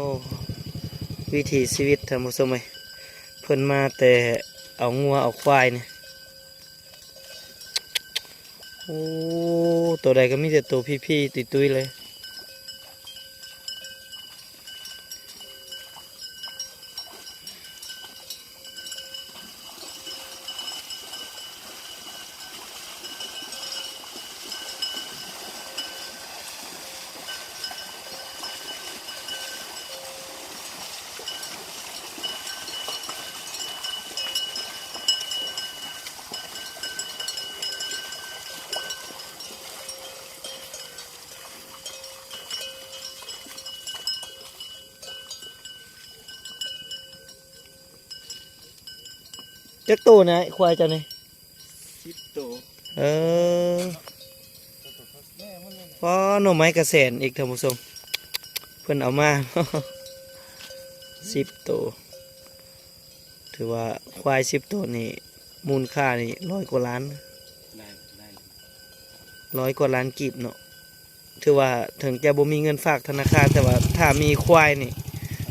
อ้วิถีชีวิตท่านผู้ชมเอ้ยเพิ่นมาแต่เอางัวเอาควายเนี่ยโอ้ตัวใดก็มีแต่ตัวพี่ๆตุ้ยๆเลย จักตัวนะไอ้ควายเจ้านี่สิบตัวเออพอหน่อไม้กระแสนอีกท่านผู้ชมเพิ่นเอามาสิบตัวถือว่าควายสิบตัวนี่มูลค่านี่ร้อยกว่าล้านได้ได้ร้อยกว่าล้านกีบเนาะถือว่าถึงจะบ่มีเงินฝากธนาคารแต่ว่าถ้ามีควายนี่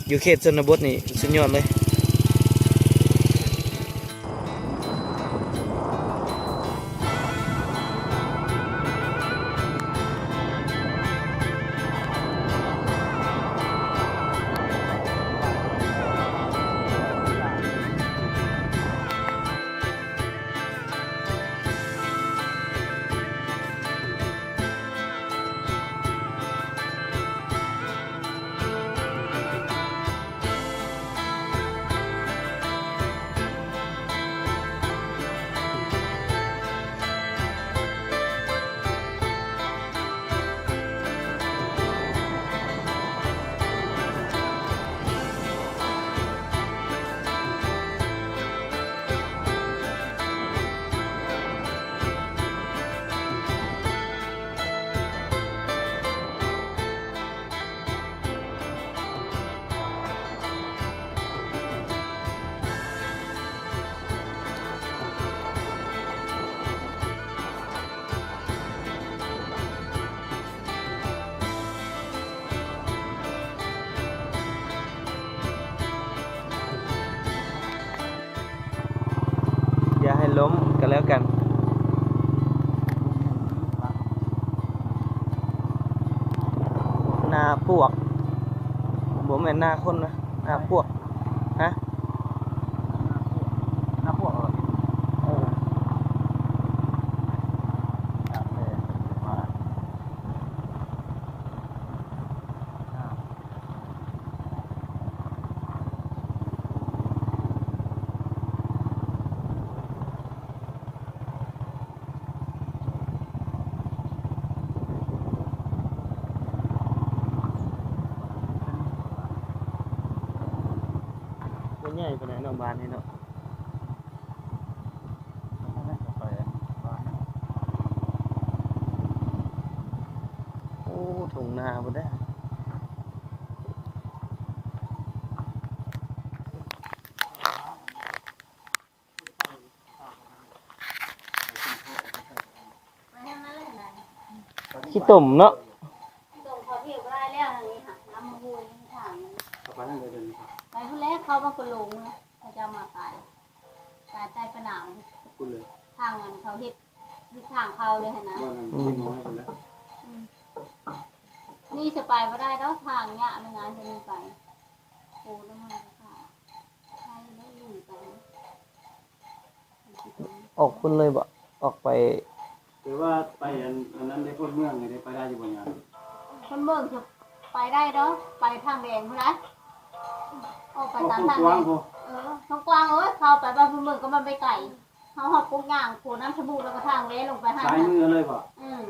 อยู่เขตชนบทนี่สุดยอดเลย กันแล้วกันหนาปวก ผมแม่นหนาคนนะหนาปวก ฮะ น้ำพวกเหรอ เออ ครับเลยมา บ่ ใหญ่ปานไหนเนาะบ้านนี่เนาะไปบ้านโอ้ถุงนาบ่ได้ขี้ตุ่มเนาะ กเขามาคนลงนะเขาจะมาตายตายใต้ผนังคุณเลยทางนั้นเขาเฮ็ดที่ทางเขาเลยเห็นนะว่านั้นน้อยไปแล้วนี่จะไปก็ได้แล้วทางเนี้ยไม่งานจะมีไปโอ้ต้องมาค่ะใช่ได้อยู่ไปออกคุณเลยบ่ออกไปแต่ว่าไปอันอันนั้นได้คนเมืองได้ไปได้อยู่บนงานคนเมืองจะไปได้เนาะไปทางแดงเท่านั้น ออกไปก็ตามคุณทางกแดว้างงพอเออท้องกว้างเอ้ยเข้าไปบ้านพุ่นเมืองก็มันไปไก่เขาหอบปุ๊กย่างโผล่น้ำชะบูแล้วก็ทางเละลงไปให้สายมือเลยป่ะอืม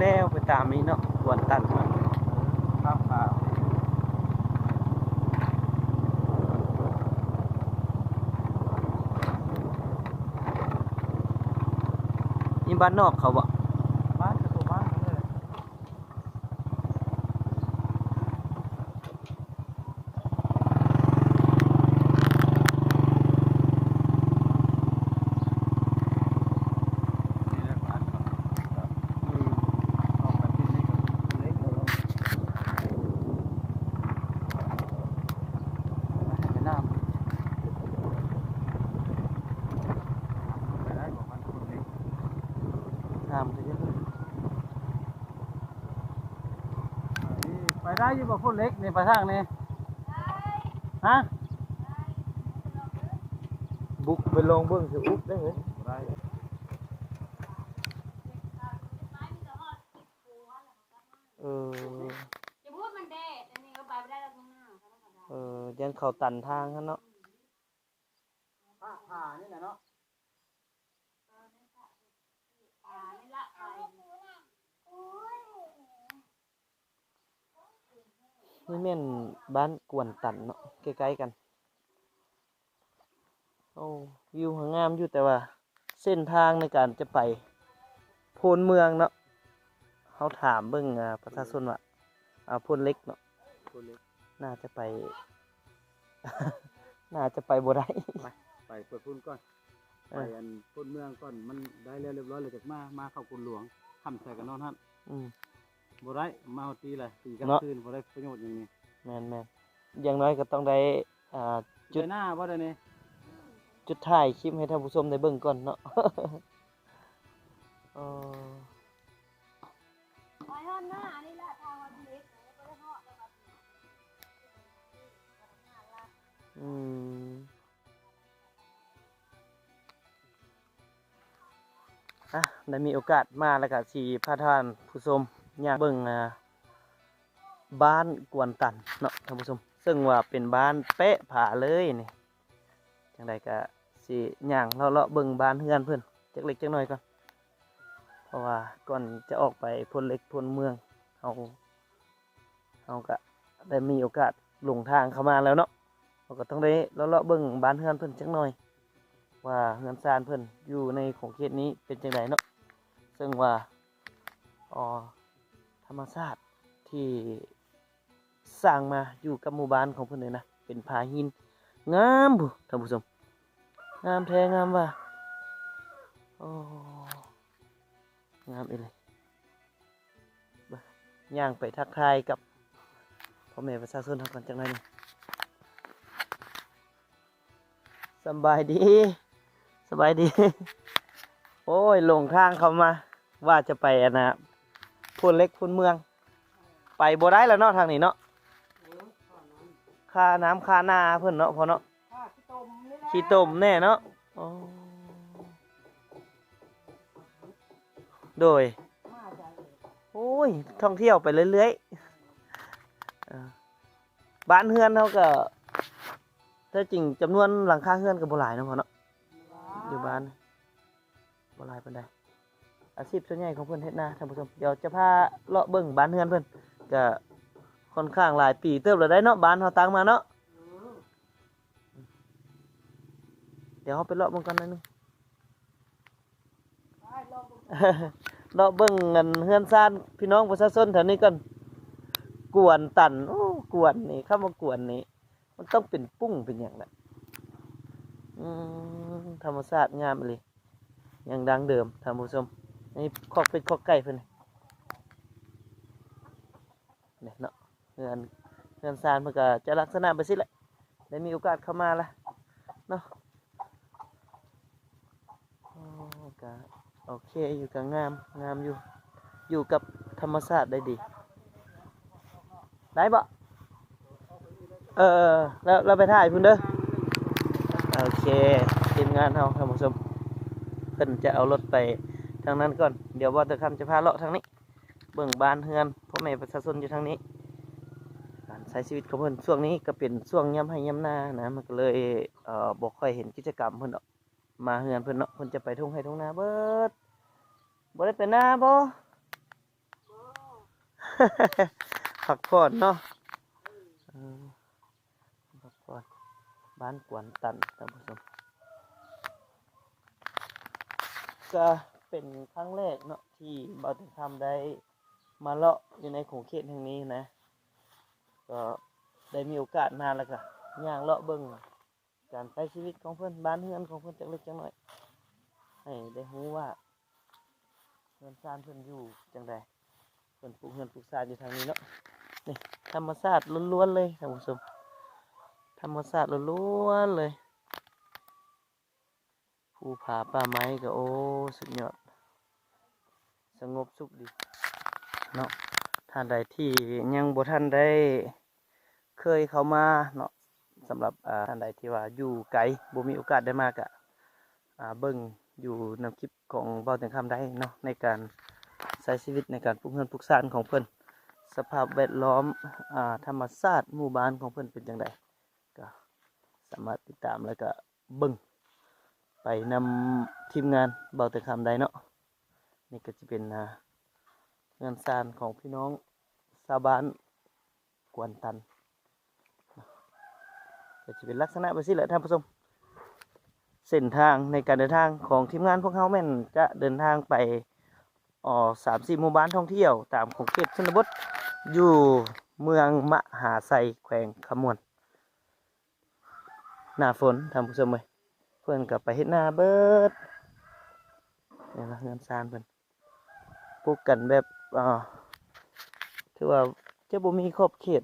แล้วไปตามนี้เนาะกวนตันมาครับครับนี่บ้านนอกเขาบ่บ้านกับตัวบ้านนั่นเลยนี่แหละบ้านครับครับเอาไปที่นี่ก็เล็กเอาลงไปน้ำไปได้บอกมันคนเล็ก ตามไปเยอะ ไปได้อยี่บ่คนเล็กนี่ไปทางนี้ฮะบุกไปลงเบิ่งสิอุบได้เหรอได้เออจะพูดมันแดดอันนี้ก็ไปไม่ได้แล้วข้างหน้าเขาต้องมาได้เออยันเขาตันทางหั่นเนาะ ผ้าผ้านี่แหละเนาะ อ่านี่ละไป นี่แม่นบ้านกวนตันเนาะใกล้ๆกันโอ้วิวหางามอยู่แต่ว่า เส้นทางในการจะไปโพนเมืองเนาะเขาถามเบิ่งอ่าประชาชนว่าอ่าโพนเล็กเนาะคนเล็กน่าจะไป น่าจะไปบ่ได้ไปเปิดพุ่นก่อนเอไปออันพุ่นเมืองก่อนมันได้แล้วเรียบร้อยเลยจากมามาเข้าคุณหลวงคำใส่กันนอนท่านอืม บ่ได้มาเอาตีเลยตีกลางเนาะ คืนบ่ได้ประโยชน์อย่างนี้แม่นแม่นอย่างน้อยก็ต้องได้อ่า จุจุด ดหน้าบ่ได้นี่จุดถ่ายคลิปให้ท่านผู้ชมได้เบิ่งก่อนเนาะ เออไปทอดหน้านี่ละทางวันเล็กไม่ได้ทอดแล้วครับอืมอะได้มีโอกาสมาแล้วก็สิพาท่านผู้ชม อยากเบิ่งอ่าบ้านกวนตันเนาะท่านผู้ชมซึ่งว่าเป็นบ้านเป๊ะผาเลยนี่จังใดก็สิย่างเลาะเบิ่งบ้านเฮือนเพิ่อนจักเล็กจักน้อยก่อนเพราะว่าก่อนจะออกไปพ้นเล็กพ้นเมืองเฮาเฮาก็ได้มีโอกาสหลงทางเข้ามาแล้วเนาะเราก็ต้องได้เลาะเบิ่งบ้านเฮือนเพิ่อนจักหน่อย ว่าเฮือนซานเพิ่อนอยู่ในของเขตนี้เป็นจังไดเนาะซึ่งว่าอ๋อ ธรรมชาติที่สร้างมาอยู่กับหมู่บ้านของเพิ่นเลยนะ เป็นผาหิน งามบุท่านผู้ชม งามแท้งามว่าโอ้งามอีเลยย่างไปทักทายกับพ่อแม่ประชาชนทางกันจังไดนี่สบายดีสบายดี โอ้ยหลงทางเขามา ว่าจะไปอะนะ พูนเล็กพูนเมือง ไปบ่ได้แล้วเนาะทางนี้เนาะค่าน้ำค่านาเพิ่นเนาะพอเนาะขี้ต้มแน่เนาะโดย โอ้ย ท่องเที่ยวไปเรื่อยๆบ้านเฮือนเขาก็ถ้าจริงจำนวนหลังคาเฮือนกับโบหลายเนาะพอเนาะอยู่บ้านโบหลายปานใด อาชีพส่วนใหญ่ของเพิ่อนเฮ็ดนาท่านผู้ชมเดี๋ยวจะพาเลาะเบิ่งบ้านเฮือนเพิ่อนก็ค่อนข้างหลายปีเติบแล้วได้เนาะบ้านเฮาตั้งมาเนาะเดี๋ยวเฮาไปเลาะเบิ่งกันหน่อยนึงเลาะเบิ่งเงินเฮือนซ่านพี่น้องประชาชนแถวนี้ก่อนกวนตันโอ้กวนนี่คำว่ากวนนี่มันต้องเป็นปุ้งเป็นอย่างนั้นอืมธรรมชาติงามเลยยังดังเดิมท่านผู้ชม นี่คอกเป็ดคอกไก่เพิ่นนี่เนี่ยเนาะเงินเงินซานเพิ่นก็จะลักษณะไปสิแหละได้มีโอกาสเข้ามาละเนาะโอ้ก็โอเคอยู่กับงามงามอยู่ อยู่กับธรรมชาติได้ดี ได้บ่เออแล้วเราไปถ่ายพุ่นเด้อโอเคทีมงานเฮาท่านผู้ชมเพิ่นจะเอารถไป ทางนั้นก่อน เดี๋ยวว่าแตะคำจะพาเลาะทางนี้ เบิ่งบ้านเฮือนพ่อแม่ประชาชนอยู่ทางนี้ การใช้ชีวิตของเพิ่นช่วงนี้ก็เป็นช่วงย่ำให้ย่ำหน้านะมันก็เลยเอ่อบ่ค่อยเห็นกิจกรรมเพิ่อนดอกมาเฮือนเพิ่อนเนาะเพิ่นจะไปทุ่งให้ทุ่งนาเบิดบ่ได้ไปนาบ่พักผ่อนเนาะเออพักผ่อนบ้านกวนตันท่านผู้ชมก็ เป็นครั้งแรกเนาะที่เบาถึงทำได้มาเลาะอยู่ในของเขตแห่งนี้นะ ก็ได้มีโอกาสมานแล้วก็ย่างเลาะเบิ่งการใช้ชีวิตของเพื่อนบ้านเฮือนของเพื่อนจักเล็กจังน้อยให้ได้รู้ว่าเฮือนซ่านเพื่อนอยู่จังใดเพื่อนปลูกเฮือนปลูกซ่านอยู่ทางนี้เนาะนี่ธรรมชาติล้วนๆเลยท่านผู้ชมธรรมชาติล้วนๆเลย ภูผาป่าไม้ก็โอ้สุดยอดสงบสุขดีเนาะท่านใดที่ยังบ่ท่านได้เคยเข้ามาเนาะสำหรับอ่าท่านใดที่ว่าอยู่ไกลบ่มีโอกาสได้มากะอ่าเบิ่งอยู่ในคลิปของเบาถึงคำได้เนาะในการใช้ชีวิตในการปลูกเงินปลูกสร้างของเพิ่อนสภาพแวดล้อมอธรรมชาติหมู่บ้านของเพิ่อนเป็นจังไดก็สามารถติดตามแล้วก็เบิ่ง ไปนำทีมงานเบาถึงคำได้เนาะนี่ก็จะเป็นอ่าเงินซานของพี่น้องชาวบ้านกวนตันก็จะเป็นลักษณะแบบนี้แหละท่านผู้ชมเส้นทางในการเดินทางของทีมงานพวกเขาแม่นจะเดินทางไปอ๋อสามสี่หมู่บ้านท่องเที่ยว ตามของเขตชนบทอยู่เมืองมหาไซแขวงขมวน หน้าฝนทำผู้ชมเลย เพื่อนกลับไปเฮ็ดหน้าเบิดเนี่นะเงินซานเพิ่อนปลูกกันแบบอ่าถือว่าจะบ่มีขอบเขต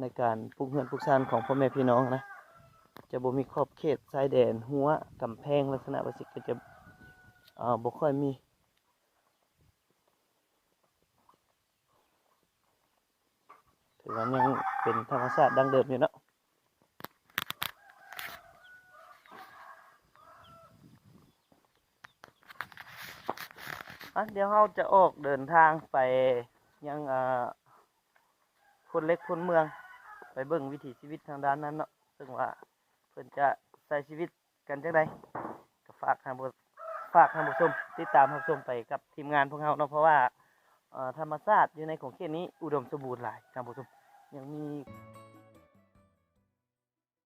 ในการปลูกเงินปลูกซานของพ่อแม่พี่น้องนะจะบ่มีขอบเขตชายแดนหัวกำแพงลักษณะว่าสิทธิ์ก็จะอ่าบ่ค่อยมีถือว่ายังเป็นธรรมชาติดังเดิมอยู่เนาะ อะเดี๋ยวเราจะออกเดินทางไปยังอ่าคนเล็กคนเมือง ไปเบิ่งวิถีชีวิตทางด้านนั้นเนาะซึ่งว่าเพิ่นจะใช้ชีวิตกันจังไดก็ฝากทางผู้ฝากทางผู้ชมติดตามรับชมไปกับทีมงานพวกเราเนาะเพราะว่าธรรมชาติอยู่ในของเขตนี้อุดมสมบูรณ์หลายทางผู้ชมยังมี